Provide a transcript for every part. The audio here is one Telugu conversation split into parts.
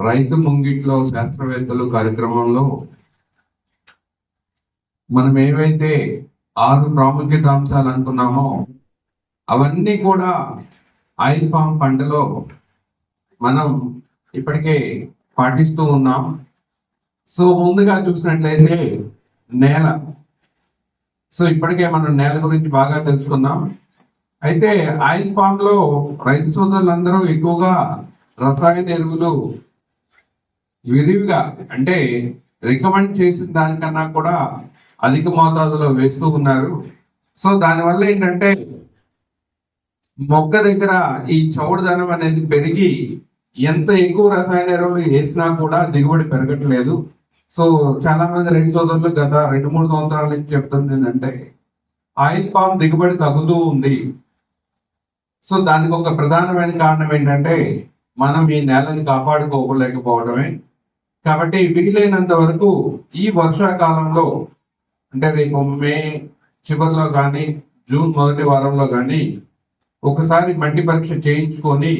రైతు ముంగిట్లో శాస్త్రవేత్తలు కార్యక్రమంలో మనం ఏవైతే ఆరు ప్రాముఖ్యత అంశాలు అనుకున్నామో అవన్నీ కూడా ఆయిల్ పామ్ పంటలో మనం ఇప్పటికే పాటిస్తూ ఉన్నాం. సో ముందుగా చూసినట్లయితే నేల. సో ఇప్పటికే మనం నేల గురించి బాగా తెలుసుకున్నాం. అయితే ఆయిల్ పామ్లో రైతు సోదరులందరూ ఎక్కువగా రసాయన ఎరువులు విరివిగా అంటే రికమెండ్ చేసిన దానికన్నా కూడా అధిక మోతాదులో వేస్తూ ఉన్నారు. సో దానివల్ల ఏంటంటే మొక్క దగ్గర ఈ చౌడుదనం అనేది పెరిగి ఎంత ఎక్కువ రసాయన ఎరువులు వేసినా కూడా దిగుబడి పెరగట్లేదు. సో చాలా మంది రైతు సోదరులు గత రెండు మూడు సంవత్సరాల నుంచి చెప్తుంది ఏంటంటే ఆయిల్ పామ్ దిగుబడి తగ్గుతూ ఉంది. సో దానికి ఒక ప్రధానమైన కారణం ఏంటంటే మనం ఈ నేలని కాపాడుకోలేకపోవడమే. కాబట్టి వీలైనంత వరకు ఈ వర్షాకాలంలో అంటే రేపు మే చివరిలో కానీ జూన్ మొదటి వారంలో కానీ ఒకసారి మట్టి పరీక్ష చేయించుకొని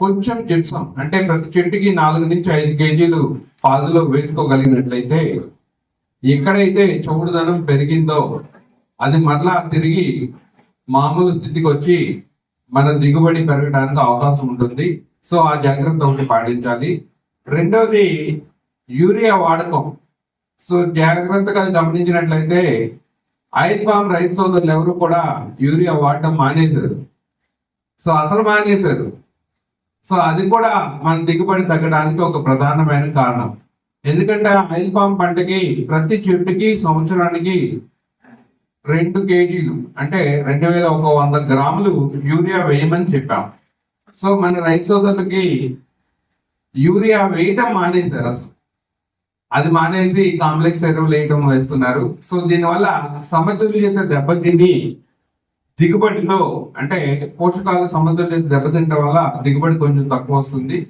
కొంచెం జిప్సం అంటే ప్రతి చెట్టుకి నాలుగు నుంచి ఐదు కేజీలు పాదులో వేసుకోగలిగినట్లయితే ఎక్కడైతే చౌడుదనం పెరిగిందో అది మరలా తిరిగి మామూలు స్థితికి వచ్చి మన దిగుబడి పెరగడానికి అవకాశం ఉంటుంది. సో ఆ జాగ్రత్త ఒకటి పాటించాలి. రెండవది యూరియా వాడకం. సో జాగ్రత్తగా గమనించినట్లయితే ఆయిల్ పామ్ రైతు సోదరులు ఎవరు కూడా యూరియా వాడటం మానేశారు. సో అసలు మానేశారు. సో అది కూడా మన దిగుబడి తగ్గడానికి ఒక ప్రధానమైన కారణం. ఎందుకంటే ఆయిల్ పామ్ పంటకి ప్రతి చెట్టుకి సంవత్సరానికి రెండు కేజీలు అంటే రెండు వేల ఒక వంద గ్రాములు యూరియా వేయమని చెప్పాం. సో మన రైతు సోదరులకి యూరియా వేయటం మానేశారు అసలు. అది మానేసి కాంప్లెక్స్ ఎరువులు వేయటం వేస్తున్నారు. సో దీనివల్ల సమతుల్యత దెబ్బతిని దిగుబడిలో అంటే పోషకాల సమతుల్యత దెబ్బతింటం వల్ల దిగుబడి కొంచెం తక్కువ వస్తుంది.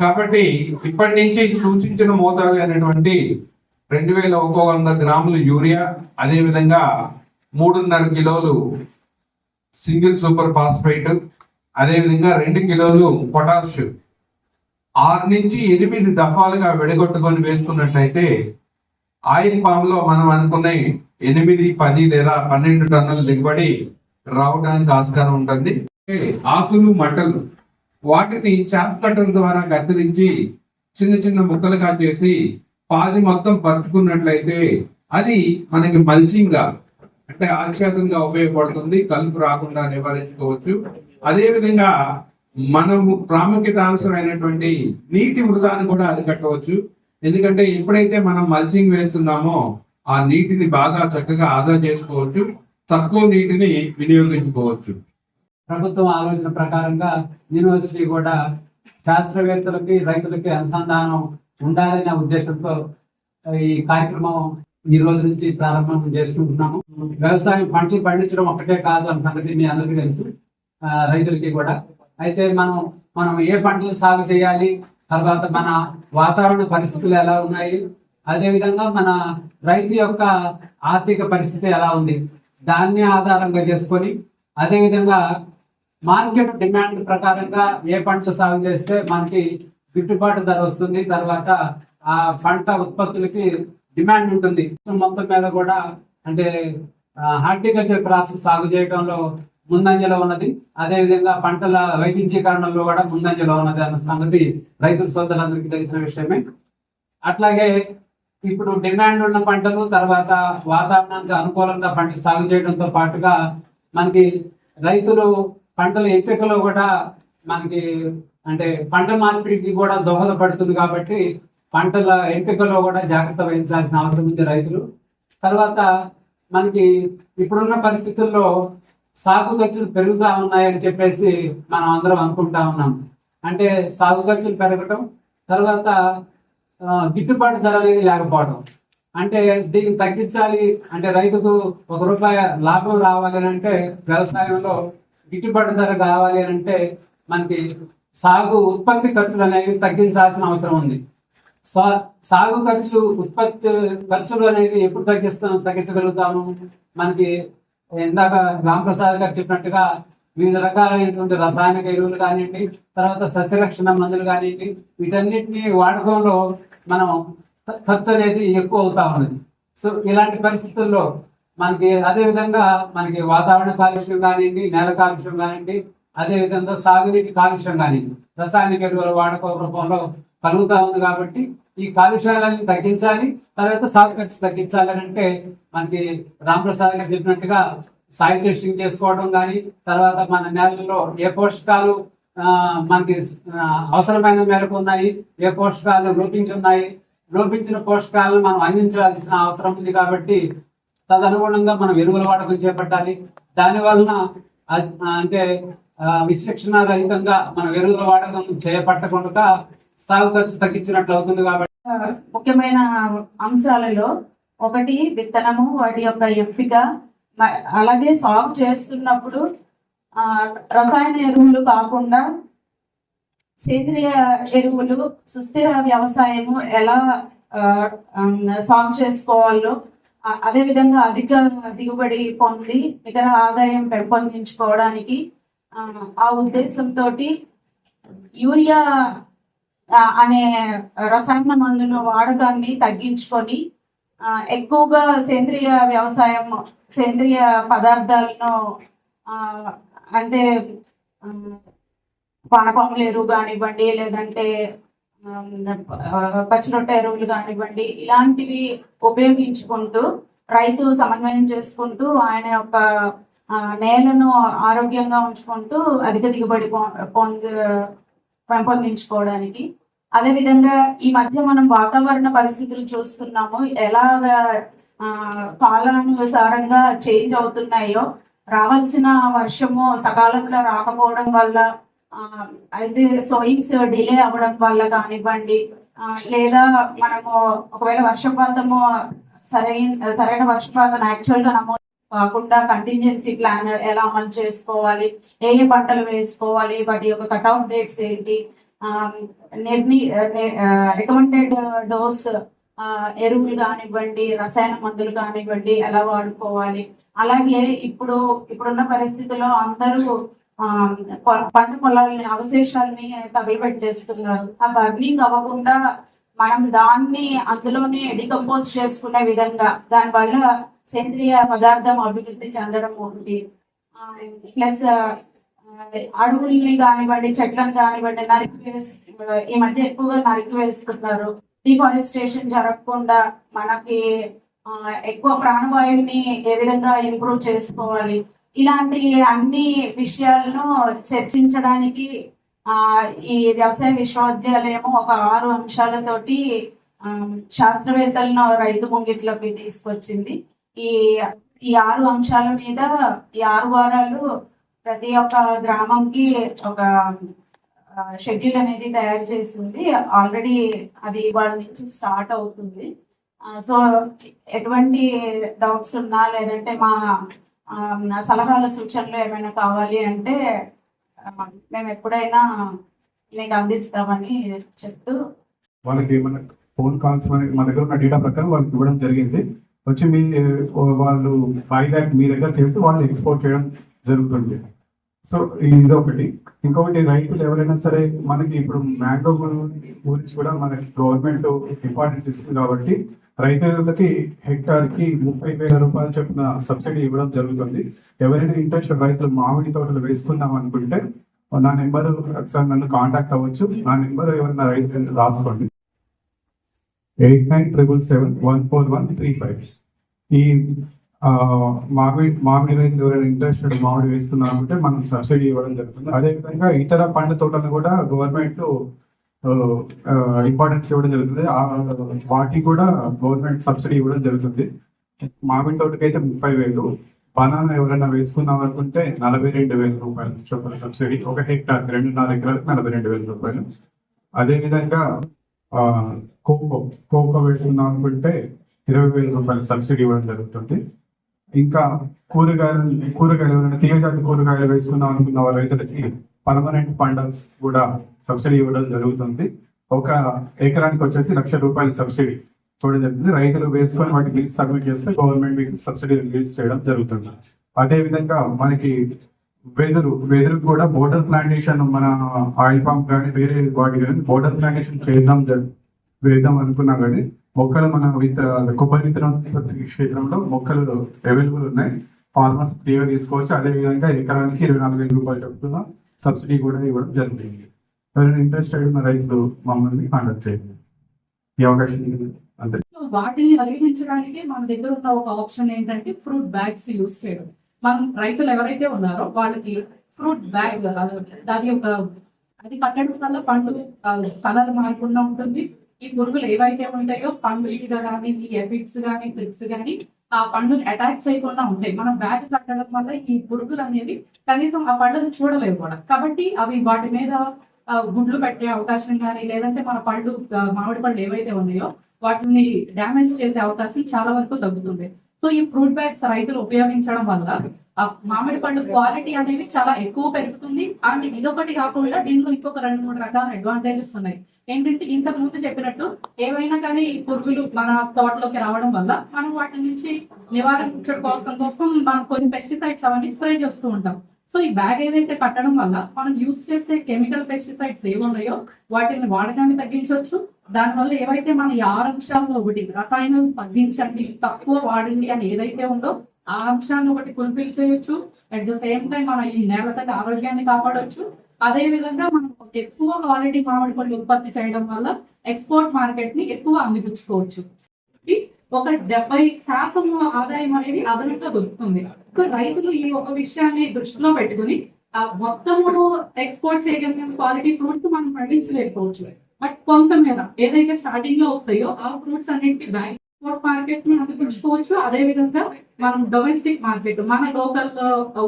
కాబట్టి ఇప్పటి నుంచి సూచించిన మోతాదు అయినటువంటి రెండు వేల ఒక వంద గ్రాములు యూరియా అదేవిధంగా మూడున్నర కిలోలు సింగిల్ సూపర్ ఫాస్ఫేట్ అదేవిధంగా రెండు కిలోలు పొటాష్. ఆరు నుంచి ఎనిమిది దఫాలుగా విడగొట్టుకొని వేసుకున్నట్లయితే ఆయిల్ పామ్లో మనం అనుకున్న ఎనిమిది పది లేదా పన్నెండు టన్నుల దిగుబడి రావడానికి ఆస్కారం ఉంటుంది. ఆకులు మంటలు వాటిని చాప్ కట్టర్ ద్వారా కత్తిరించి చిన్న చిన్న ముక్కలుగా చేసి పాది మొత్తం పరుచుకున్నట్లయితే అది మనకి మల్చింగ్గా అంటే ఆచ్ఛాదంగా ఉపయోగపడుతుంది. కలుపు రాకుండా నివారించుకోవచ్చు. అదే విధంగా మనము ప్రాముఖ్యత అవసరమైనటువంటి నీటి వృధాను కూడా అరికట్టవచ్చు. ఎందుకంటే ఎప్పుడైతే మనం మల్చింగ్ వేస్తున్నామో ఆ నీటిని బాగా చక్కగా ఆదా చేసుకోవచ్చు. తక్కువ నీటిని వినియోగించుకోవచ్చు. ప్రభుత్వం ఆలోచన ప్రకారంగా యూనివర్సిటీ కూడా శాస్త్రవేత్తలకి రైతులకి అనుసంధానం ఉండాలనే ఉద్దేశంతో ఈ కార్యక్రమం ఈ రోజు నుంచి ప్రారంభం చేసుకుంటున్నాము. వ్యవసాయం పంటలు పండించడం ఒకటే కాదు అన్న సంగతి మీ అందరికీ తెలుసు. రైతులకి కూడా అయితే మనం మనం ఏ పంటలు సాగు చేయాలి? తర్వాత మన వాతావరణ పరిస్థితులు ఎలా ఉన్నాయి? అదేవిధంగా మన రైతు యొక్క ఆర్థిక పరిస్థితి ఎలా ఉంది? దాన్ని ఆధారంగా చేసుకొని అదేవిధంగా మార్కెట్ డిమాండ్ ప్రకారంగా ఏ పంట సాగు చేస్తే మనకి గిట్టుబాటు ధర వస్తుంది? తర్వాత ఆ పంట ఉత్పత్తులకి డిమాండ్ ఉంటుంది. మొత్తం మీద కూడా అంటే హార్టికల్చర్ క్రాప్స్ సాగు చేయడంలో ముందంజలో ఉన్నది. అదే విధంగా పంటల వైవిధ్యీకరణలో కూడా ముందంజలో ఉన్నది అన్న సంగతి రైతుల సోదరులందరికీ తెలిసిన విషయమే. అట్లాగే ఇప్పుడు డిమాండ్ ఉన్న పంటలు తర్వాత వాతావరణానికి అనుకూలంగా పంటలు సాగు చేయడంతో పాటుగా మనకి రైతులు పంటల ఎంపికలో కూడా మనకి అంటే పంట మార్పిడికి కూడా దోహదపడుతుంది కాబట్టి పంటల ఎంపికలో కూడా జాగ్రత్త వహించాల్సిన అవసరం ఉంది రైతులు. తర్వాత మనకి ఇప్పుడున్న పరిస్థితుల్లో సాగు ఖర్చులు పెరుగుతూ ఉన్నాయని చెప్పేసి మనం అందరం అనుకుంటా ఉన్నాం. అంటే సాగు ఖర్చులు పెరగటం తర్వాత గిట్టుబాటు ధర అనేది లేకపోవడం. అంటే దీన్ని తగ్గించాలి అంటే రైతుకు ఒక రూపాయి లాభం రావాలి అని అంటే వ్యవసాయంలో గిట్టుబాటు ధర కావాలి అని అంటే మనకి సాగు ఉత్పత్తి ఖర్చులు అనేవి తగ్గించాల్సిన అవసరం ఉంది. సా- సాగు ఖర్చు ఉత్పత్తి ఖర్చులు అనేవి ఎప్పుడు తగ్గిస్తాం తగ్గించగలుగుతాము? మనకి ఇందాక రామప్రసాద్ గారు చెప్పినట్టుగా వివిధ రకాలైనటువంటి రసాయనిక ఎరువులు కానివ్వండి తర్వాత సస్యరక్షణ మందులు కానివ్వండి వీటన్నిటిని వాడకంలో మనం ఖర్చు అనేది ఎక్కువ అవుతా ఉన్నది. సో ఇలాంటి పరిస్థితుల్లో మనకి అదే విధంగా మనకి వాతావరణ కాలుష్యం కానివ్వండి నేల కాలుష్యం కానివ్వండి అదే విధంగా సాగునీటి కాలుష్యం కానివ్వండి రసాయనిక ఎరువుల వాడకం రూపంలో కలుగుతా ఉంది కాబట్టి ఈ కాలుష్యాలను తగ్గించాలి తర్వాత సాగు ఖర్చు తగ్గించాలి అని అంటే మనకి రామప్రసాద్ గారు చెప్పినట్టుగా సాయిల్ టెస్టింగ్ చేసుకోవడం కానీ తర్వాత మన నేలలో ఏ పోషకాలు మనకి అవసరమైన మేరకు ఉన్నాయి ఏ పోషకాలు లోపించి ఉన్నాయి లోపించిన పోషకాలను మనం అందించాల్సిన అవసరం ఉంది కాబట్టి తదనుగుణంగా మనం ఎరువుల వాడకం చేపట్టాలి. దాని వలన అంటే విశ్లేషణ రహితంగా మనం ఎరువుల వాడకం చేపట్టకుండా సాగు ఖర్చు తగ్గించినట్లు అవుతుంది కాబట్టి. ముఖ్యమైన అంశాలలో ఒకటి విత్తనము వాటి యొక్క ఎంపిక. అలాగే సాగు చేస్తున్నప్పుడు రసాయన ఎరువులు కాకుండా సేంద్రియ ఎరువులు సుస్థిర వ్యవసాయము ఎలా సాగు చేసుకోవాలో అదేవిధంగా అదే విధంగా అధిక దిగుబడి పొంది నికర ఆదాయం పెంపొందించుకోవడానికి ఆ, ఉద్దేశంతో యూరియా అనే రసాయన మందుల వాడకాన్ని తగ్గించుకొని ఎక్కువగా సేంద్రియ వ్యవసాయం సేంద్రియ పదార్థాలను అంటే పానపాముల ఎరువు కానివ్వండి లేదంటే పచ్చిరొట్ట ఎరువులు కానివ్వండి ఇలాంటివి ఉపయోగించుకుంటూ రైతు సమన్వయం చేసుకుంటూ ఆయన యొక్క నేలను ఆరోగ్యంగా ఉంచుకుంటూ అధిక దిగుబడి పొ- పొంద పెంపొందించుకోవడానికి. అదే విధంగా ఈ మధ్య మనం వాతావరణ పరిస్థితులు చూస్తున్నాము. ఎలాగా కాలానుసారంగా చేంజ్ అవుతున్నాయో రావాల్సిన వర్షము సకాలంలో రాకపోవడం వల్ల అయితే సోయింగ్స్ డిలే అవ్వడం వల్ల కానివ్వండి లేదా మనము ఒకవేళ వర్షపాతము సరైన సరైన వర్షపాతం యాక్చువల్గా నమోదు కాకుండా కంటింజెన్సీ ప్లాన్ ఎలా అమలు చేసుకోవాలి ఏ ఏ పంటలు వేసుకోవాలి వాటి యొక్క కట్ ఆఫ్ డేట్స్ ఏంటి నిర్ణీ రికమెండెడ్ డోస్ ఎరువులు కానివ్వండి రసాయన మందులు కానివ్వండి ఎలా వాడుకోవాలి. అలాగే ఇప్పుడు ఇప్పుడున్న పరిస్థితుల్లో అందరూ పంట పొలాలని అవశేషాలని తగలబెట్టేస్తున్నారు. ఆ బర్నింగ్ అవ్వకుండా మనం దాన్ని అందులోనే డికంపోజ్ చేసుకునే విధంగా దానివల్ల సేంద్రియ పదార్థం అభివృద్ధి చెందడం ఒకటి. ప్లస్ అడవుల్ని కానివ్వండి చెట్లను కానివ్వండి నరికి ఈ మధ్య ఎక్కువగా నరికి వేస్తున్నారు. డిఫారెస్టేషన్ జరగకుండా మనకి ఎక్కువ ప్రాణవాయువుని ఏ విధంగా ఇంప్రూవ్ చేసుకోవాలి. ఇలాంటి అన్ని విషయాలను చర్చించడానికి ఆ ఈ వ్యవసాయ విశ్వవిద్యాలయం ఒక ఆరు అంశాలతోటి శాస్త్రవేత్తలను రైతు ముంగిట్లోకి తీసుకొచ్చింది. ఈ ఈ ఆరు అంశాల మీద ఈ ఆరు వారాలు ప్రతి ఒక్క గ్రామంకి ఒక షెడ్యూల్ అనేది తయారు చేసింది. ఆల్రెడీ అది వాళ్ళ నుంచి స్టార్ట్ అవుతుంది. సో ఎటువంటి డౌట్స్ ఉన్నా లేదంటే మా సలహాల సలహాలు సూచనలు ఏమైనా కావాలి అంటే మేము ఎప్పుడైనా మీకు అందిస్తామని చెప్తూ వాళ్ళకి ఏమైనా ఫోన్ కాల్స్ మన దగ్గర ఉన్న డేటా ప్రకారం వాళ్ళకి ఇవ్వడం జరిగింది. వచ్చి మీ వాళ్ళు బైబ్యాక్ మీ దగ్గర చేసి వాళ్ళు ఎక్స్పోర్ట్ చేయడం జరుగుతుంది సో ఇది ఒకటి ఇంకొకటి రైతులు ఎవరైనా సరే మనకి ఇప్పుడు మ్యాంగో గురించి కూడా మనకి గవర్నమెంట్ ఇంపార్టెన్స్ ఇస్తుంది కాబట్టి రైతులకి హెక్టార్కి ముప్పై వేల రూపాయలు చొప్పున సబ్సిడీ ఇవ్వడం జరుగుతుంది. ఎవరైనా ఇంట్రెస్ట్ రైతులు మామిడి తోటలు వేసుకుందాం అనుకుంటే నా నెంబర్ ఒకసారి నన్ను కాంటాక్ట్ అవ్వచ్చు. నా నెంబర్ ఎవరైనా రైతు రాసుకోండి. Eight nine triple seven one four one three five. ఈ మామిడి మామిడి రైతులు ఎవరైనా ఇంట్రెస్టెడ్ మామిడి వేస్తున్నారంటే మనం సబ్సిడీ ఇవ్వడం జరుగుతుంది. అదేవిధంగా ఇతర పండ్ల తోటలు కూడా గవర్నమెంట్ ఇంపార్టెన్స్ ఇవ్వడం జరుగుతుంది. వాటికి కూడా గవర్నమెంట్ సబ్సిడీ ఇవ్వడం జరుగుతుంది. మామిడి తోటకి అయితే ముప్పై వేలు. బనానా ఎవరైనా వేసుకుందాం అనుకుంటే నలభై రెండు వేల రూపాయలు చొప్పున సబ్సిడీ. ఒక హెక్టార్ రెండున్నర ఎకరాలకు నలభై రెండు వేల రూపాయలు. అదే విధంగా కోకో కోకో వేసుకుందాం అనుకుంటే ఇరవై వేల రూపాయల సబ్సిడీ ఇవ్వడం జరుగుతుంది. ఇంకా కూరగాయలు కూరగాయలు ఎవరైనా తీగజాతి కూరగాయలు వేసుకుందాం అనుకున్న రైతులకి పర్మనెంట్ పండల్స్ కూడా సబ్సిడీ ఇవ్వడం జరుగుతుంది. ఒక ఎకరానికి వచ్చేసి లక్ష రూపాయల సబ్సిడీ ఇవ్వడం జరుగుతుంది. రైతులు వేసుకొని వాటి బిల్స్ సబ్మిట్ చేస్తే గవర్నమెంట్ సబ్సిడీ రిలీజ్ చేయడం జరుగుతుంది. అదే విధంగా మనకి వెదురు వెదురు కూడా బోటల్ ప్లాంటేషన్ మన ఆయిల్ పంప్ కానీ వేరే వాటి కానీ బోటల్ ప్లాంటేషన్ చేద్దాం వేద్దాం అనుకున్నా కానీ మొక్కలు మన విత్త కొబ్బరి విత్తనోత్పత్తి క్షేత్రంలో మొక్కలు అవైలబుల్ ఉన్నాయి. ఫార్మర్స్ ఫ్రీగా తీసుకోవచ్చు. అదే విధంగా ఎకరానికి ఇరవై నాలుగు వేల రూపాయలు చెప్తున్న సబ్సిడీ కూడా ఇవ్వడం జరిగింది. ఎవరైనా ఇంట్రెస్ట్ ఉన్న రైతులు మమ్మల్ని కాంటాక్ట్ చేయండి. ఈ అవకాశం అంతే వాటిని అధిగమించడానికి మన దగ్గర ఉన్న ఒక ఆప్షన్ ఏంటంటే ఫ్రూట్ బ్యాగ్స్ యూస్ చేయడం. మనం రైతులు ఎవరైతే ఉన్నారో వాళ్ళకి ఫ్రూట్ బ్యాగ్ దాని యొక్క అది కట్టడం వల్ల పండు కలర్ మారకుండా ఉంటుంది. ఈ పురుగులు ఏవైతే ఉంటాయో పండు ఈగ కానీ ఈ ఎఫిడ్స్ కానీ త్రిప్స్ కానీ ఆ పండుని అటాక్ చేయకుండా ఉంటాయి. మనం బ్యాగ్ కట్టడం వల్ల ఈ పురుగులు అనేవి కనీసం ఆ పళ్ళను చూడలేవు కూడా. కాబట్టి అవి వాటి మీద గుడ్లు పెట్టే అవకాశం కానీ లేదంటే మన పళ్ళు మామిడి పళ్ళు ఏవైతే ఉన్నాయో వాటిని డ్యామేజ్ చేసే అవకాశం చాలా వరకు తగ్గుతుంది. సో ఈ ఫ్రూట్ బ్యాగ్స్ రైతులు ఉపయోగించడం వల్ల ఆ మామిడి పండు క్వాలిటీ అనేది చాలా ఎక్కువ పెరుగుతుంది. అండ్ ఇదొకటి కాకుండా దీంట్లో ఇంకొక రెండు మూడు రకాల అడ్వాంటేజెస్ ఉన్నాయి. ఏంటంటే ఇంతకు ముందు చెప్పినట్టు ఏవైనా కానీ పురుగులు మన తోటలోకి రావడం వల్ల మనం వాటి నుంచి నివారించడం కోసం కోసం మనం కొన్ని పెస్టిసైడ్స్ అవన్నీ స్ప్రే చేస్తూ ఉంటాం. సో ఈ బ్యాగ్ ఏదైతే కట్టడం వల్ల మనం యూజ్ చేసే కెమికల్ పెస్టిసైడ్స్ ఏమున్నాయో ఉన్నాయో వాటిని వాడకాన్ని తగ్గించవచ్చు. దానివల్ల ఏవైతే మన ఈ ఆరు అంశాల్లో ఒకటి రసాయనం తగ్గించండి తక్కువ వాడండి అని ఏదైతే ఉందో ఆ అంశాన్ని ఒకటి ఫుల్ఫిల్ చేయొచ్చు. అట్ ద సేమ్ టైం మన ఈ నేల తగ్గ ఆరోగ్యాన్ని కాపాడొచ్చు. అదే విధంగా మనం ఎక్కువ క్వాలిటీ మామిడి పండ్లు ఉత్పత్తి చేయడం వల్ల ఎక్స్పోర్ట్ మార్కెట్ని ఎక్కువ అందిపుచ్చుకోవచ్చు. ఒక డెబ్బై శాతం ఆదాయం అనేది అదనంగా దొరుకుతుంది. సో రైతులు ఈ ఒక విషయాన్ని దృష్టిలో పెట్టుకుని మొత్తము ఎక్స్పోర్ట్ చేయగలిగిన క్వాలిటీ ఫ్రూట్స్ మనం పండించలేకపోవచ్చు. బట్ కొంతమేర ఏదైతే స్టార్టింగ్లో వస్తాయో ఆ ఫ్రూట్స్ అన్నింటి బ్యాంక్ ఎక్స్పోర్ట్ మార్కెట్ని అందుకుంచుకోవచ్చు అదే విధంగా మనం డొమెస్టిక్ మార్కెట్ మన లోకల్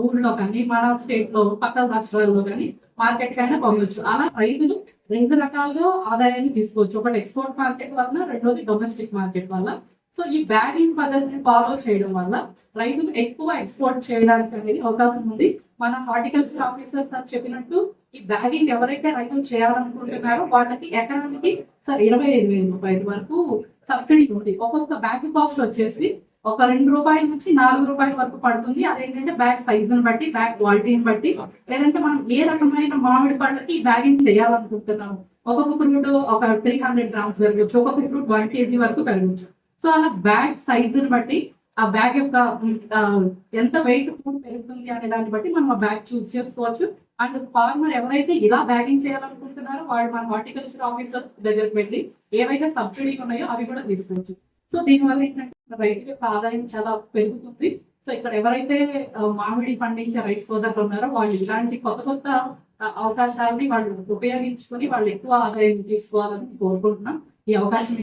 ఊళ్ళో కానీ మన స్టేట్లో పక్కన రాష్ట్రాల్లో కానీ మార్కెట్ కైనా పొందొచ్చు. అలా రైతులు రెండు రకాలుగా ఆదాయాన్ని తీసుకోవచ్చు. ఒకటి ఎక్స్పోర్ట్ మార్కెట్ వల్ల రెండోది డొమెస్టిక్ మార్కెట్ వల్ల. సో ఈ బ్యాగింగ్ పద్ధతిని ఫాలో చేయడం వల్ల రైతులు ఎక్కువ ఎక్స్పోర్ట్ చేయడానికి అనేది అవకాశం ఉంది. మన హార్టికల్చర్ ఆఫీసర్ సార్ చెప్పినట్టు ఈ బ్యాగింగ్ ఎవరైతే రైతులు చేయాలనుకుంటున్నారో వాళ్ళకి ఎకరానికి సార్ ఇరవై ఐదు వేల రూపాయల వరకు సబ్సిడీ ఉంది. ఒక్కొక్క బ్యాగ్ కాస్ట్ వచ్చేసి ఒక రెండు రూపాయల నుంచి నాలుగు రూపాయల వరకు పడుతుంది. అదేంటంటే బ్యాగ్ సైజుని బట్టి బ్యాగ్ క్వాలిటీని బట్టి. లేదంటే మనం ఏ రకమైన మామిడి పళ్ళకి బ్యాగింగ్ చేయాలనుకుంటున్నాము? ఒక్కొక్క ఫ్రూట్ ఒక త్రీ హండ్రెడ్ గ్రామ్స్ పెరగచ్చు ఒక్కొక్క ఫ్రూట్ వన్ కేజీ వరకు పెరగచ్చు. సో అలా బ్యాగ్ సైజుని బట్టి ఆ బ్యాగ్ యొక్క ఎంత వెయిట్ ఫుడ్ పెరుగుతుంది అనే దాన్ని బట్టి మనం ఆ బ్యాగ్ చూస్ చేసుకోవచ్చు. అండ్ ఫార్మర్ ఎవరైతే ఇలా బ్యాగింగ్ చేయాలనుకుంటున్నారో వాళ్ళు మన హార్టికల్చర్ ఆఫీసర్స్ దగ్గరికి వెళ్ళి ఏవైతే సబ్సిడీ ఉన్నాయో అవి కూడా తీసుకోవచ్చు. సో దీనివల్ల ఏంటంటే రైతు యొక్క ఆదాయం చాలా పెరుగుతుంది. సో ఇక్కడ ఎవరైతే మామిడి పండించే రైతు సోదరులు ఉన్నారో వాళ్ళు ఇలాంటి కొత్త కొత్త అవకాశాలని వాళ్ళు ఉపయోగించుకొని వాళ్ళు ఎక్కువ ఆదాయం తీసుకోవాలని కోరుకుంటున్నాం. ఈ అవకాశం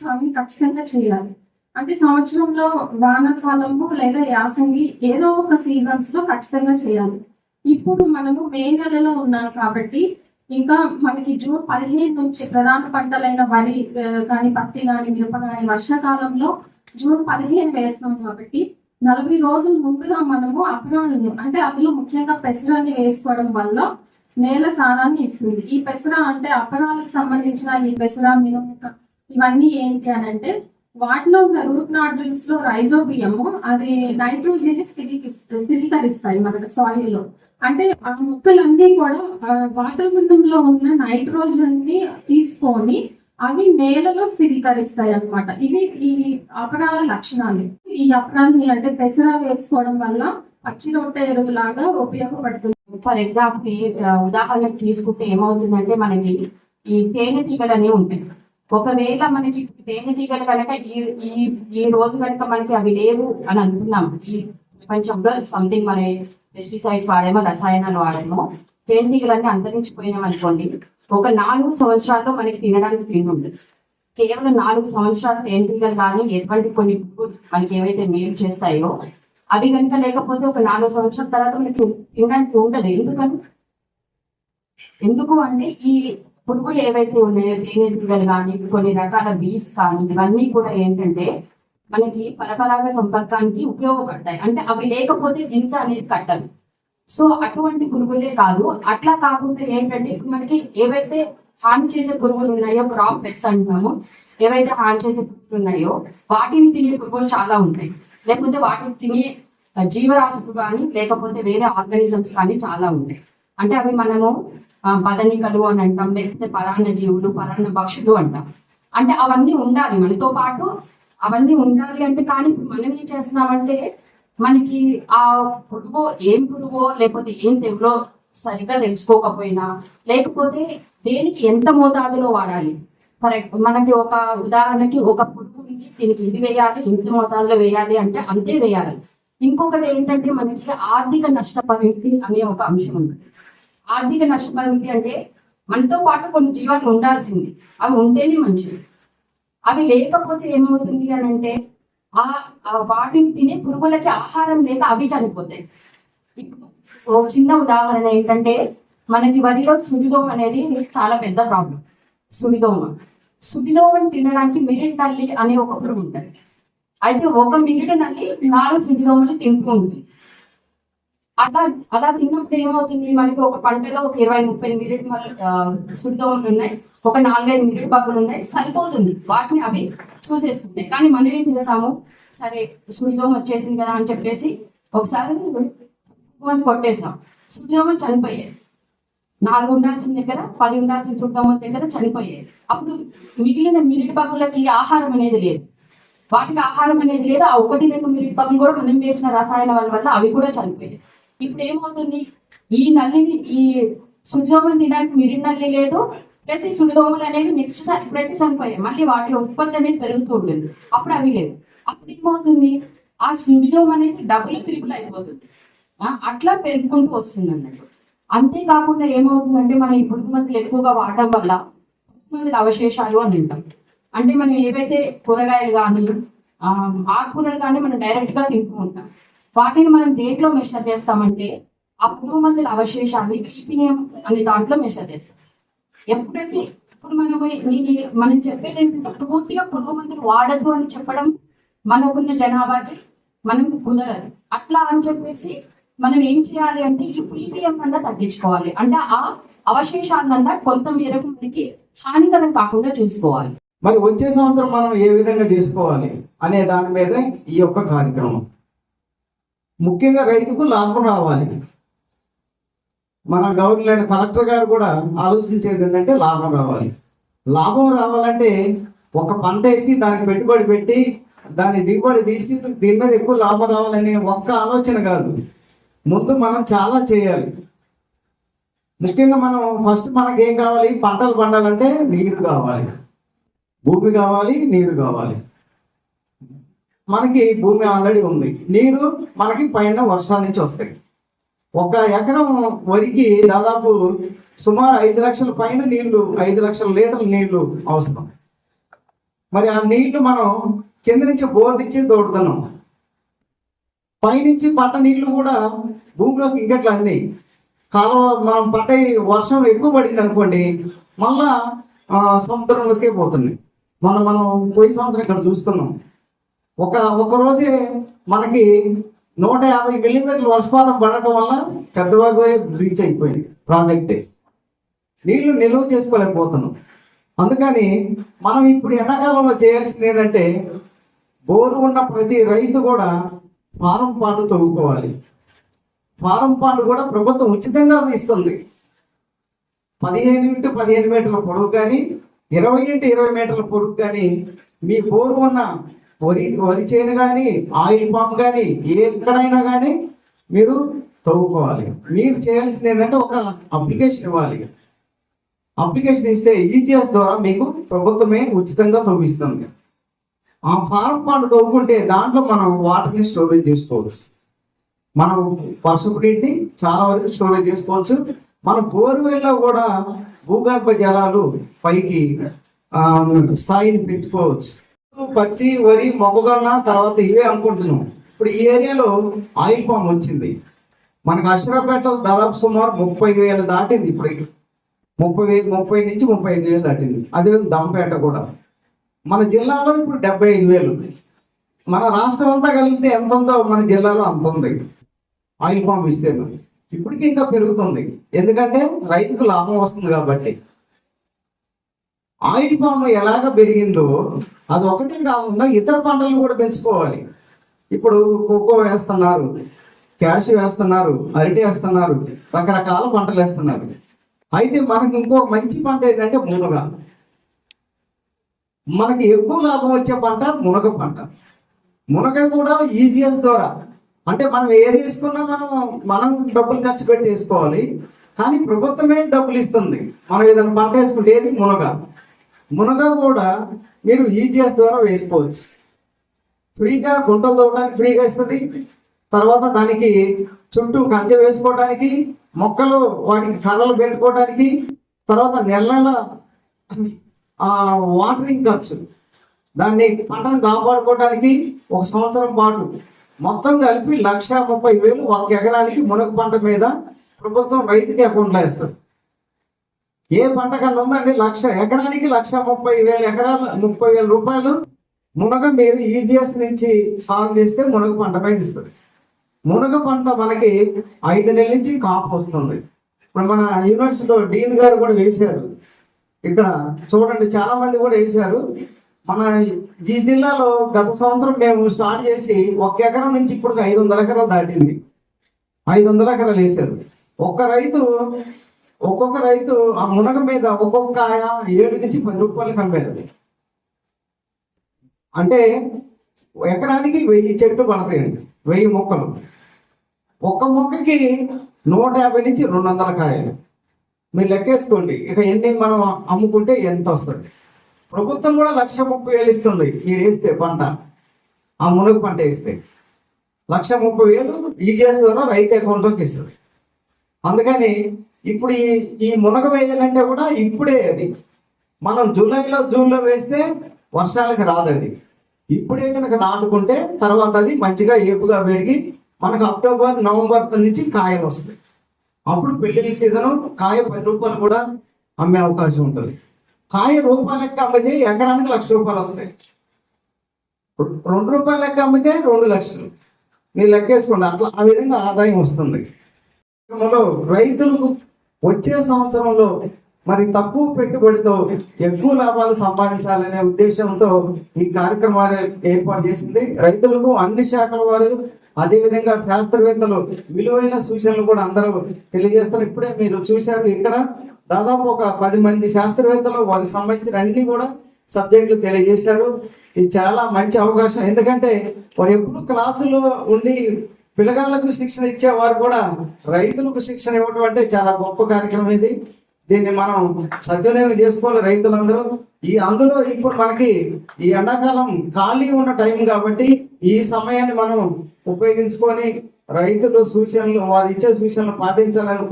స్వామి. ఖచ్చితంగా చేయాలి. అంటే సంవత్సరంలో వానకాలము లేదా యాసంగి ఏదో ఒక సీజన్స్లో ఖచ్చితంగా చేయాలి. ఇప్పుడు మనము మే నెలలో ఉన్నాం కాబట్టి ఇంకా మనకి జూన్ పదిహేను నుంచి ప్రధాన పంటలైన వరి కానీ పత్తి కానీ మిరప కానీ వర్షాకాలంలో జూన్ పదిహేను వేస్తాం కాబట్టి నలభై రోజుల ముందుగా మనము అపరాలను అంటే అందులో ముఖ్యంగా పెసరాన్ని వేసుకోవడం వల్ల నేల సారాన్ని ఇస్తుంది. ఈ పెసర అంటే అపరాలకు సంబంధించిన ఈ పెసర మినుముక ఇవన్నీ ఏంటి అని అంటే వాటిలో ఉన్న రూట్ నాడ్రిల్స్లో రైజోబియము అది నైట్రోజన్ని స్థిరీకరిస్తాయి మన సాయిల్లో. అంటే ఆ మొక్కలన్నీ కూడా వాతావరణంలో ఉన్న నైట్రోజన్ని తీసుకొని అవి నేలలో స్థిరీకరిస్తాయి అన్నమాట ఇవి ఈ అపరాల లక్షణాలు. ఈ అపరాన్ని అంటే పెసర వేసుకోవడం వల్ల పచ్చి రొట్టె ఎరువు లాగా ఉపయోగపడుతుంది ఫర్ ఎగ్జాంపుల్ ఉదాహరణకు తీసుకుంటే ఏమవుతుందంటే మనకి ఈ తేనెటీగలు అనేవి ఉంటాయి. ఒకవేళ మనకి తేనెటీగలు కనుక ఈ ఈ ఈ రోజు కనుక మనకి అవి లేవు అని అనుకున్నాం. ఈ ప్రపంచంలో సంథింగ్ మన పెస్టిసైడ్స్ వాడేమో రసాయనాలు వాడేమో తేనెటీగలన్నీ అంతరించిపోయినాం అనుకోండి. ఒక నాలుగు సంవత్సరాల్లో మనకి తినడానికి తిండి ఉండదు కేవలం నాలుగు సంవత్సరాలు తేనెటీగలు కానీ ఎటువంటి కొన్ని పురుగులు మనకి ఏవైతే మేలు చేస్తాయో అవి కనుక లేకపోతే ఒక నాలుగు సంవత్సరాల తర్వాత మనకి తినడానికి ఉండదు. ఎందుకని? ఎందుకు అంటే ఈ పురుగులు ఏవైతే ఉన్నాయో తేనెటీగలు కానీ కొన్ని రకాల బీస్ కానీ ఇవన్నీ కూడా ఏంటంటే మనకి పరపరాగ సంపర్కానికి ఉపయోగపడతాయి. అంటే అవి లేకపోతే గింజ అనేది కట్టదు. సో అటువంటి పురుగులే కాదు. అట్లా కాకుండా ఏంటంటే ఇప్పుడు మనకి ఏవైతే హాని చేసే పురుగులు ఉన్నాయో క్రాప్ పెస్ అంటున్నాము ఏవైతే హాని చేసే పురుగులు ఉన్నాయో వాటిని తినే పురుగులు చాలా ఉంటాయి. లేకపోతే వాటిని తినే జీవరాశులు కానీ లేకపోతే వేరే ఆర్గానిజమ్స్ కానీ చాలా ఉంటాయి. అంటే అవి మనము బదనికలు అని అంటాం లేకపోతే పరాన్న జీవులు పరాన్న పక్షులు అంటాం. అంటే అవన్నీ ఉండాలి మనతో పాటు. అవన్నీ ఉండాలి అంటే కానీ మనం ఏం చేస్తున్నామంటే మనకి ఆ గురువో ఏం గురువో లేకపోతే ఏం తెగులో సరిగ్గా తెలుసుకోకపోయినా లేకపోతే దేనికి ఎంత మోతాదులో వాడాలి? ఫర్ మనకి ఒక ఉదాహరణకి ఒక పురుగు ఉంది దీనికి ఇది వేయాలి ఇంత మోతాదులో వేయాలి అంటే అంతే వేయాలి. ఇంకొకటి ఏంటంటే మనకి ఆర్థిక నష్టపరిమితి అనే ఒక అంశం ఉంది. ఆర్థిక నష్టపరిమితి అంటే మనతో పాటు కొన్ని జీవాలు ఉండాల్సింది. అవి ఉంటేనే మంచిది. అవి లేకపోతే ఏమవుతుంది అని అంటే ఆ వాటిని తినే పురుగులకి ఆహారం లేక అవి చనిపోతాయి. ఇప్పుడు ఓ చిన్న ఉదాహరణ ఏంటంటే మనకి వరిలో సుడిదోమ అనేది చాలా పెద్ద ప్రాబ్లం సుడిదోమ. సుడిదోమని తినడానికి మిరిడి నల్లి అనే ఒక పురుగు ఉంటుంది. అయితే ఒక మిరిడి నల్లి నాలుగు సుడిదోమలు తింటూ ఉంటుంది. అలా అలా తిన్నప్పుడు ఏమవుతుంది? మనకి ఒక పంటలో ఒక ఇరవై ముప్పై మిరిడి సుడిదోమలు ఉన్నాయి. ఒక నాలుగైదు మిరిడి బగ్గులు ఉన్నాయి. సరిపోతుంది. వాటిని అవి చూసేసుకుంటాయి. కానీ మనమే ఏం చేసాము సరే సుడిదోమ వచ్చేసింది కదా అని చెప్పేసి ఒకసారి మంది కొట్టేసాం. సుడిదోమలు చనిపోయాయి. నాలుగు ఉండాల్సిన దగ్గర పది ఉండాల్సిన సుడిదోమల దగ్గర చనిపోయాయి. అప్పుడు మిగిలిన మిరిడి పగులకి ఆహారం అనేది లేదు. వాటికి ఆహారం అనేది లేదు. ఆ ఒకటి రెండు మిరిడి పగులు కూడా మనం వేసిన రసాయన వల్ల వల్ల అవి కూడా చనిపోయాయి. ఇప్పుడు ఏమవుతుంది? ఈ నల్లిని ఈ సుడిదోమలు తినడానికి మిరిడి నల్లి లేదు. ప్లస్ ఈ సుడిదోమలు అనేవి నెక్స్ట్ ఎప్పుడైతే చనిపోయాయి. మళ్ళీ వాటి ఉత్పత్తి అనేది పెరుగుతూ ఉంటుంది అప్పుడు అవి లేవు. అప్పుడు ఏమవుతుంది? ఆ సుడిదోమ అనేది డబుల్ త్రిబుల్ అయిపోతుంది. అట్లా పెరుగుకుంటూ వస్తుంది అన్నట్టు అంతేకాకుండా ఏమవుతుందంటే మనం ఈ పురుగు మందులు ఎక్కువగా వాడటం వల్ల పురుగు మందుల అవశేషాలు అని ఉంటాం అంటే మనం ఏవైతే కూరగాయలు కానీ ఆకుకూరలు కానీ మనం డైరెక్ట్గా తింటూ ఉంటాం. వాటిని మనం దేంట్లో మెషర్ చేస్తామంటే ఆ పురుగు మందుల అవశేషాలు పీపీఎం అనే దాంట్లో మెషర్ చేస్తాం. ఎప్పుడైతే ఇప్పుడు మనం నేను మనం చెప్పేది ఏంటంటే పూర్తిగా పురుగు మందులు వాడద్దు అని చెప్పడం మనకున్న జనాభాకి మనం కుదరదు. అట్లా అని చెప్పేసి మనం ఏం చేయాలి అంటే ఈ పీపీఎం అన్నా తగ్గించుకోవాలి. అంటే ఆ అవశేషాలన్నా కొంత మేరకు మనకి హానికరం కాకుండా చూసుకోవాలి. మరి వచ్చే సంవత్సరం మనం ఏ విధంగా చేసుకోవాలి అనే దాని మీద ఈ యొక్క కార్యక్రమం. ముఖ్యంగా రైతుకు లాభం రావాలి. మన గవర్నమెంట్ కలెక్టర్ గారు కూడా ఆలోచించేది ఏంటంటే లాభం రావాలి. లాభం రావాలంటే ఒక పంట వేసి దానికి పెట్టుబడి పెట్టి దాని దిగుబడి తీసి దీని మీద ఎక్కువ లాభం రావాలనే ఒక్క ఆలోచన కాదు. ముందు మనం చాలా చేయాలి. ముఖ్యంగా మనం ఫస్ట్ మనకి ఏం కావాలి? పంటలు పండాలంటే నీరు కావాలి. భూమి కావాలి నీరు కావాలి. మనకి భూమి ఆల్రెడీ ఉంది. నీరు మనకి పైన వర్షాల నుంచి వస్తాయి. ఒక ఎకరం వరికి దాదాపు సుమారు ఐదు లక్షల పైన నీళ్ళు ఐదు లక్షల లీటర్ల నీళ్ళు అవసరం. మరి ఆ నీళ్ళు మనం కింద నుంచి బోర్ నుంచి తోడుతున్నాం. పైనుంచి పట్ట నీళ్ళు కూడా భూమిలోకి ఇంకట్లా అంది? కాలువ మనం పట్ట వర్షం ఎక్కువ పడింది అనుకోండి మళ్ళా సముద్రంలోకే పోతుంది. మనం మనం పోయి సంవత్సరం ఇక్కడ చూస్తున్నాం. ఒక ఒక రోజే మనకి నూట యాభై మిల్లీమీటర్ల వర్షపాతం పడటం వల్ల పెద్దవాగే బ్రీచ్ అయిపోయింది. ప్రాజెక్టే నీళ్ళు నిల్వ చేసుకోలేకపోతున్నాం. అందుకని మనం ఇప్పుడు ఎండాకాలంలో చేయాల్సింది ఏంటంటే బోరు ఉన్న ప్రతి రైతు కూడా ఫారం పాండు తవ్వుకోవాలి ఫారం పాండు కూడా ప్రభుత్వం ఉచితంగా ఇస్తుంది పదిహేను ఇంటూ పదిహేను మీటర్ల పొడవు కానీ ఇరవై ఇంటూ ఇరవై మీటర్ల పొడవు కానీ మీ బోరు ఉన్న వరి వరి చేను కానీ ఆయిల్ పామ్ కానీ ఎక్కడైనా కానీ మీరు తవ్వుకోవాలి మీరు చేయాల్సింది ఏంటంటే ఒక అప్లికేషన్ ఇవ్వాలి. అప్లికేషన్ ఇస్తే ఈజీఎస్ ద్వారా మీకు ప్రభుత్వమే ఉచితంగా తవ్విస్తుంది ఆ ఫారం పాండ్ తవ్వుకుంటే దాంట్లో మనం వాటర్ని స్టోరేజ్ చేసుకోవచ్చు. మనం వర్షపు నీటిని చాలా వరకు స్టోరేజ్ చేసుకోవచ్చు. మన బోర్వెల్లో కూడా భూగర్భ జలాలు పైకి స్థాయిని పెంచుకోవచ్చు. పత్తి వరి మొక్కజొన్న తర్వాత ఇవే అనుకుంటున్నాం. ఇప్పుడు ఈ ఏరియాలో ఆయిల్ పామ్ వచ్చింది. మనకు అశ్వరాపేటలో దాదాపు సుమారు ముప్పై వేలు దాటింది ఇప్పుడు. ముప్పై వేలు ముప్పై నుంచి ముప్పై ఐదు వేలు దాటింది. అదే దమ్మపేట కూడా. మన జిల్లాలో ఇప్పుడు డెబ్బై ఐదు వేలు మన రాష్ట్రం అంతా కలిపితే ఎంత ఉందో మన జిల్లాలో అంత ఉంది. ఆయిల్ పామ్ ఇస్తే ఇప్పటికీ ఇంకా పెరుగుతుంది. ఎందుకంటే రైతుకు లాభం వస్తుంది కాబట్టి. ఆయిల్ పామ్ ఎలాగ పెరిగిందో అది ఒకటే కాకుండా ఇతర పంటలను కూడా పెంచుకోవాలి. ఇప్పుడు కోకో వేస్తున్నారు క్యాష్ వేస్తున్నారు అరటి వేస్తున్నారు రకరకాల పంటలు వేస్తున్నారు. అయితే మనకి ఇంకో మంచి పంట ఏంటంటే మునగ. మనకి ఎక్కువ లాభం వచ్చే పంట మునగ పంట. మునగ కూడా ఈజీఎస్ ద్వారా. అంటే మనం ఏది వేసుకున్నా మనం మనం డబ్బులు ఖర్చు పెట్టి వేసుకోవాలి కానీ ప్రభుత్వమే డబ్బులు ఇస్తుంది. మనం ఏదైనా పంట వేసుకుంటే ఏది? మునగ. మునగ కూడా మీరు ఈజీఎస్ ద్వారా వేసుకోవచ్చు. ఫ్రీగా గుంటలు తవ్వడానికి ఫ్రీగా ఇస్తుంది. తర్వాత దానికి చుట్టూ కంచె వేసుకోవడానికి మొక్కలు వాటికి కర్రలు పెట్టుకోవడానికి తర్వాత నెల నెల వాటరింగ్ ఖర్చు. దాన్ని పంటను కాపాడుకోవడానికి ఒక సంవత్సరం పాటు మొత్తం కలిపి లక్ష ముప్పై వేలు ఒక ఎకరానికి మునగ పంట మీద ప్రభుత్వం రైతుకి అకౌంట్లో వేస్తుంది. ఏ పంట కన్నా ఉందండి లక్ష ఎకరానికి లక్ష ముప్పై వేల ఎకరాలు ముప్పై వేల రూపాయలు. మునగ మీరు ఈజీఎస్ నుంచి సాల్వ్ చేస్తే మునగ పంట పైన ఇస్తుంది. మునగ పంట మనకి ఐదు నెలల నుంచి కాపు వస్తుంది. ఇప్పుడు మన యూనివర్సిటీలో డీన్ గారు కూడా వేశారు. ఇక్కడ చూడండి చాలా మంది కూడా వేశారు. మన ఈ జిల్లాలో గత సంవత్సరం మేము స్టార్ట్ చేసి ఒక ఎకరం నుంచి ఇప్పుడు ఐదు వందల ఎకరాలు దాటింది. ఐదు వందల ఎకరాలు వేశారు. ఒక్క రైతు ఒక్కొక్క రైతు ఆ మునగ మీద ఒక్కొక్క కాయ ఏడు నుంచి పది రూపాయలకు అమ్మేది అంటే ఎకరానికి వెయ్యి చెట్లు పడతాయండి వెయ్యి మొక్కలు. ఒక్క మొక్కకి నూట యాభై నుంచి రెండు వందల కాయలు. మీరు లెక్కేసుకోండి. ఇక ఎన్ని మనం అమ్ముకుంటే ఎంత వస్తుంది? ప్రభుత్వం కూడా లక్ష ముప్పై వేలు ఇస్తుంది మీరు వేస్తే పంట ఆ మునగ పంట వేస్తే. లక్ష ముప్పై వేలు ఈజీఎస్ ద్వారా రైతు అకౌంట్లోకి ఇస్తుంది. అందుకని ఇప్పుడు ఈ ఈ మునగ వేయాలంటే కూడా ఇప్పుడే అది. మనం జూలైలో జూన్లో వేస్తే వర్షాలకు రాదు అది. ఇప్పుడే కనుక నాటుకుంటే తర్వాత అది మంచిగా ఏపుగా పెరిగి మనకు అక్టోబర్ నవంబర్ నుంచి కాయలు వస్తాయి. అప్పుడు పెళ్ళి సీజన్ కాయ పది రూపాయలు కూడా అమ్మే అవకాశం ఉంటుంది. కాయ రూపాయల లెక్క అమ్మితే ఎకరానికి లక్ష రూపాయలు వస్తాయి. రెండు రూపాయల లెక్క అమ్మితే రెండు లక్షలు. మీరు లెక్కేసుకోండి అట్లా ఆ విధంగా ఆదాయం వస్తుంది. రైతులకు వచ్చే సంవత్సరంలో మరి తక్కువ పెట్టుబడితో ఎక్కువ లాభాలు సంపాదించాలనే ఉద్దేశంతో ఈ కార్యక్రమాలు ఏర్పాటు చేసింది. రైతులకు అన్ని శాఖల వారు అదేవిధంగా శాస్త్రవేత్తలు విలువైన సూచనలు కూడా అందరూ తెలియజేస్తారు. ఇప్పుడే మీరు చూశారు ఇక్కడ దాదాపు ఒక పది మంది శాస్త్రవేత్తలు వారికి సంబంధించిన అన్ని కూడా సబ్జెక్టులు తెలియజేశారు. ఇది చాలా మంచి అవకాశం. ఎందుకంటే వారు ఎప్పుడు క్లాసులో ఉండి పిల్లగాళ్ళకు శిక్షణ ఇచ్చేవారు కూడా రైతులకు శిక్షణ ఇవ్వడం అంటే చాలా గొప్ప కార్యక్రమం ఇది దీన్ని మనం సద్వినియోగం చేసుకోవాలి రైతులందరూ ఈ అందులో ఇప్పుడు మనకి ఈ ఎండాకాలం ఖాళీ ఉన్న టైం కాబట్టి ఈ సమయాన్ని మనం ఉపయోగించుకొని రైతులు సూచనలు వారు ఇచ్చే సూచనలు పాటించాలని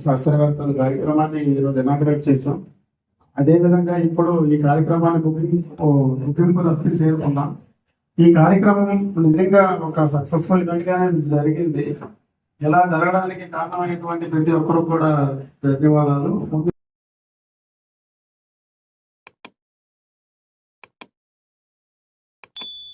శాస్త్రవేత్తలు కార్యక్రమాన్ని ఈరోజు ఇనాగ్రేట్ చేశాం అదేవిధంగా ఇప్పుడు ఈ కార్యక్రమాన్ని ముగింపు బుకింగ్ దశకి చేరుకున్నాం ఈ కార్యక్రమం నిజంగా ఒక సక్సెస్ఫుల్ గానే జరిగింది. ఇలా జరగడానికి కారణమైనటువంటి ప్రతి ఒక్కరు కూడా ధన్యవాదాలు.